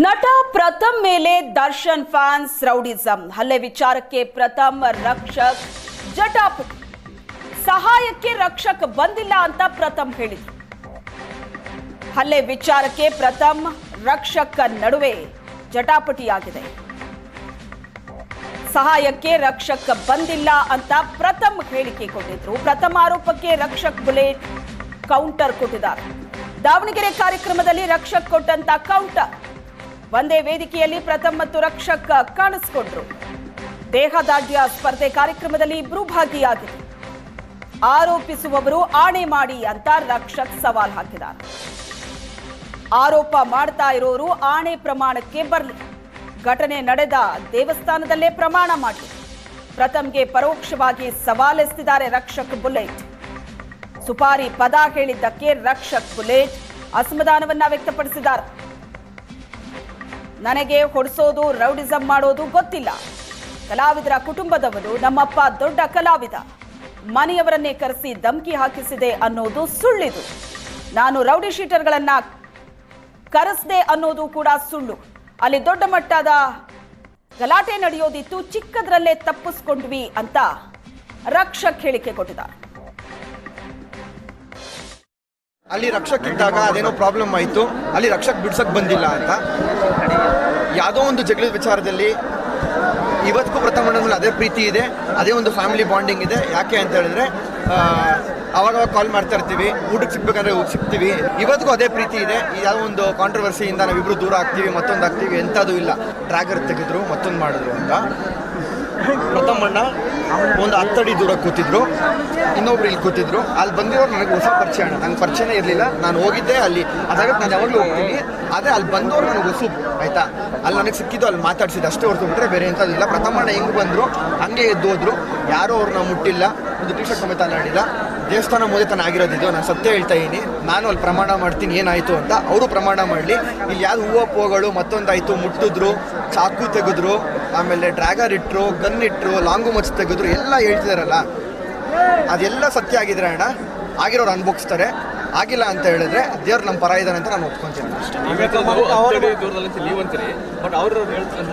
ನಟ ಪ್ರಥಮ್ ಮೇಲೆ Darshan fans rowdyism. ಹಲ್ಲೆ ವಿಚಾರಕ್ಕೆ ಪ್ರಥಮ್ ರಕ್ಷಕ್ ಜಟಾಪಟಿ ಸಹಾಯಕ್ಕೆ ರಕ್ಷಕ್ ಬಂದಿಲ್ಲ ಅಂತ ಪ್ರಥಮ್ ಹೇಳಿದ್ರು. ಹಲ್ಲೆ ವಿಚಾರಕ್ಕೆ ಪ್ರಥಮ್ ರಕ್ಷಕ ನಡುವೆ ಜಟಾಪಟಿಯಾಗಿದೆ. ಸಹಾಯಕ್ಕೆ ರಕ್ಷಕ್ ಬಂದಿಲ್ಲ ಅಂತ ಪ್ರಥಮ್ ಹೇಳಿಕೆ ಕೊಟ್ಟಿದ್ರು. ಪ್ರಥಮ ಆರೋಪಕ್ಕೆ ರಕ್ಷಕ್ ಬುಲೆಟ್ ಕೌಂಟರ್ ಕೊಟ್ಟಿದ್ದಾರೆ. ದಾವಣಗೆರೆ ಕಾರ್ಯಕ್ರಮದಲ್ಲಿ ರಕ್ಷಕ್ ಕೊಟ್ಟಂತ ಕೌಂಟರ್. ಒಂದೇ ವೇದಿಕೆಯಲ್ಲಿ ಪ್ರಥಮ್ ಮತ್ತು ರಕ್ಷಕ್ ಕಾಣಿಸಿಕೊಂಡ್ರು. ದೇಹದಾಢ್ಯ ಸ್ಪರ್ಧೆ ಕಾರ್ಯಕ್ರಮದಲ್ಲಿ ಇಬ್ಬರೂ ಭಾಗಿಯಾಗಿದ್ದರು. ಆರೋಪಿಸುವವರು ಆಣೆ ಮಾಡಿ ಅಂತ ರಕ್ಷಕ್ ಸವಾಲ್ ಹಾಕಿದ್ದಾರೆ. ಆರೋಪ ಮಾಡ್ತಾ ಇರೋರು ಆಣೆ ಪ್ರಮಾಣಕ್ಕೆ ಬರಲಿ. ಘಟನೆ ನಡೆದ ದೇವಸ್ಥಾನದಲ್ಲೇ ಪ್ರಮಾಣ ಮಾಡಿ. ಪ್ರಥಮ್ಗೆ ಪರೋಕ್ಷವಾಗಿ ಸವಾಲೆಸೆದಿದ್ದಾರೆ ರಕ್ಷಕ್ ಬುಲೆಟ್. ಸುಪಾರಿ ಪದ ಹೇಳಿದ್ದಕ್ಕೆ ರಕ್ಷಕ್ ಬುಲೆಟ್ ಅಸಮಾಧಾನವನ್ನ ವ್ಯಕ್ತಪಡಿಸಿದ್ದಾರೆ. ನನಗೆ ಹೊಡಿಸೋದು, ರೌಡಿಸಂ ಮಾಡೋದು ಗೊತ್ತಿಲ್ಲ. ಕಲಾವಿದರ ಕುಟುಂಬದವರು ನಮ್ಮಪ್ಪ ದೊಡ್ಡ ಕಲಾವಿದ. ಮನೆಯವರನ್ನೇ ಕರೆಸಿ ಧಮಕಿ ಹಾಕಿಸಿದೆ ಅನ್ನೋದು ಸುಳ್ಳಿದು. ನಾನು ರೌಡಿ ಶೀಟರ್ಗಳನ್ನ ಕರೆಸ್ದೆ ಅನ್ನೋದು ಕೂಡ ಸುಳ್ಳು. ಅಲ್ಲಿ ದೊಡ್ಡ ಮಟ್ಟದ ಗಲಾಟೆ ನಡೆಯೋದಿತ್ತು, ಚಿಕ್ಕದ್ರಲ್ಲೇ ತಪ್ಪಿಸ್ಕೊಂಡ್ವಿ ಅಂತ ರಕ್ಷಕ್ ಹೇಳಿಕೆ ಕೊಟ್ಟಿದ್ದಾರೆ. ಅಲ್ಲಿ ರಕ್ಷಕ್ ಇದ್ದಾಗ ಅದೇನೋ ಪ್ರಾಬ್ಲಮ್ ಆಯಿತು. ಅಲ್ಲಿ ರಕ್ಷಕ್ ಬಿಡ್ಸಕ್ ಬಂದಿಲ್ಲ ಅಂತ. ಯಾವುದೋ ಒಂದು ಜಗಳದ ವಿಚಾರದಲ್ಲಿ ಇವತ್ತಿಗೂ ಪ್ರಥಮ ಅದೇ ಪ್ರೀತಿ ಇದೆ, ಅದೇ ಒಂದು ಫ್ಯಾಮಿಲಿ ಬಾಂಡಿಂಗ್ ಇದೆ. ಯಾಕೆ ಅಂತ ಹೇಳಿದ್ರೆ ಅವಾಗವಾಗ ಅವಾಗ ಅವಾಗ ಕಾಲ್ ಮಾಡ್ತಾ ಇರ್ತೀವಿ, ಊಟಕ್ಕೆ ಸಿಗ್ಬೇಕಂದ್ರೆ ಸಿಗ್ತೀವಿ. ಇವತ್ತಿಗೂ ಅದೇ ಪ್ರೀತಿ ಇದೆ. ಯಾವುದೋ ಒಂದು ಕಾಂಟ್ರವರ್ಸಿಯಿಂದ ನಾವಿಬ್ರು ದೂರ ಆಗ್ತೀವಿ, ಮತ್ತೊಂದು ಆಗ್ತೀವಿ ಎಂಥದ್ದು ಇಲ್ಲ. ಡ್ರ್ಯಾಗರ್ ತೆಗೆದ್ರು, ಮತ್ತೊಂದು ಮಾಡಿದ್ರು ಅಂತ. ಪ್ರಥಮಣ್ಣ, ಒಂದು ಹತ್ತಡಿ ದೂರ ಕೂತಿದ್ರು. ಇನ್ನೊಬ್ರು ಇಲ್ಲಿ ಕೂತಿದ್ರು. ಅಲ್ಲಿ ಬಂದಿರೋ ನನಗೆ ಹೊಸ ಪರಿಚಯ ಅಣ್ಣ. ನಂಗೆ ಪರಿಚಯನೇ ಇರಲಿಲ್ಲ. ನಾನು ಹೋಗಿದ್ದೆ ಅಲ್ಲಿ. ಅದಾಗ ನಾನು ಯಾವಾಗಲೂ ಹೋಗ್ತೀನಿ. ಅದೇ ಅಲ್ಲಿ ಬಂದವರು ನನಗೆ ಹೊಸ, ಆಯ್ತಾ? ಅಲ್ಲಿ ನನಗೆ ಸಿಕ್ಕಿದ್ದು, ಅಲ್ಲಿ ಮಾತಾಡ್ಸಿದ್ದು ಅಷ್ಟೇ ಹೊರತು ಬಿಟ್ಟರೆ ಬೇರೆ ಎಂಥದ್ದು ಇಲ್ಲ. ಪ್ರಥಮಣ್ಣ ಹೆಂಗೆ ಬಂದರು. ಹಂಗೆ ಎದ್ದು ಹೋದ್ರು. ಯಾರೂ ಅವ್ರನ್ನ ಮುಟ್ಟಿಲ್ಲ. ಒಂದು ಟೀ ಶರ್ಟ್ ಸಮೇತ ನಾಡಿಲ್ಲ ದೇವಸ್ಥಾನ ಮುಂದೆ ತಾನು ಆಗಿರೋದಿದ್ದು ನಾನು ಸತ್ಯ ಹೇಳ್ತಾ ಇದ್ದೀನಿ ನಾನು ಅಲ್ಲಿ ಪ್ರಮಾಣ ಮಾಡ್ತೀನಿ, ಏನಾಯಿತು ಅಂತ ಅವರು ಪ್ರಮಾಣ ಮಾಡಲಿ. ಇಲ್ಲಿ ಯಾವ್ದು ಹೂವು ಪೂಗಳು ಮತ್ತೊಂದಾಯಿತು, ಮುಟ್ಟಿದ್ರು, ಚಾಕು ತೆಗೆದ್ರು, ಆಮೇಲೆ ಡ್ರ್ಯಾಗರ್ ಇಟ್ಟರು ಗನ್ ಇಟ್ಟರು ಲಾಂಗು ಮಚ್ ತೆಗೆದ್ರು, ಎಲ್ಲ ಹೇಳ್ತಿದಾರಲ್ಲ. ಅದೆಲ್ಲ ಸತ್ಯ ಆಗಿದ್ರೆ ಅಣ್ಣ, ಆಗಿರೋರು ಅನ್ಭವಿಸ್ತಾರೆ ಆಗಿಲ್ಲ ಅಂತ ಹೇಳಿದ್ರೆ ದೇವ್ರು ನಮ್ಮ ಪರ ಇದ್ದಾನೆ ಅಂತ ನಾನು ಒಪ್ಕೊಂತೀನಿ. ಬಟ್ ಅವರು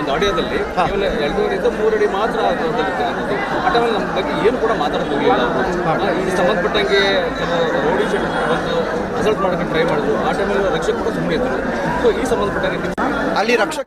ಒಂದು ಆಡಿಯೋದಲ್ಲಿ ಕೇವಲ ಎರಡೂವರೆಯಿಂದ ಮೂರು ಅಡಿ ಮಾತ್ರ ದೂರದಲ್ಲಿರ್ತಾರೆ ಅನ್ನೋದು. ಆ ಟೈಮಲ್ಲಿ ನಮ್ಮ ಬಗ್ಗೆ ಏನು ಕೂಡ ಮಾತಾಡೋದು ಹೋಗಿಲ್ಲ ಅವರು. ಸಂಬಂಧಪಟ್ಟಂಗೆ ರೌಡಿ ಶೀಟ್ ಬಂದು ಅಸಲ್ಟ್ ಮಾಡೋಕ್ಕೆ ಟ್ರೈ ಮಾಡಿದ್ರು. ಆ ಟೈಮಲ್ಲಿ ರಕ್ಷಕ ಕೂಡ ಸುಮ್ಮನೆ ಇದ್ರು. ಸೊ ಈ ಸಂಬಂಧಪಟ್ಟಂಗೆ ಅಲ್ಲಿ ರಕ್ಷಕ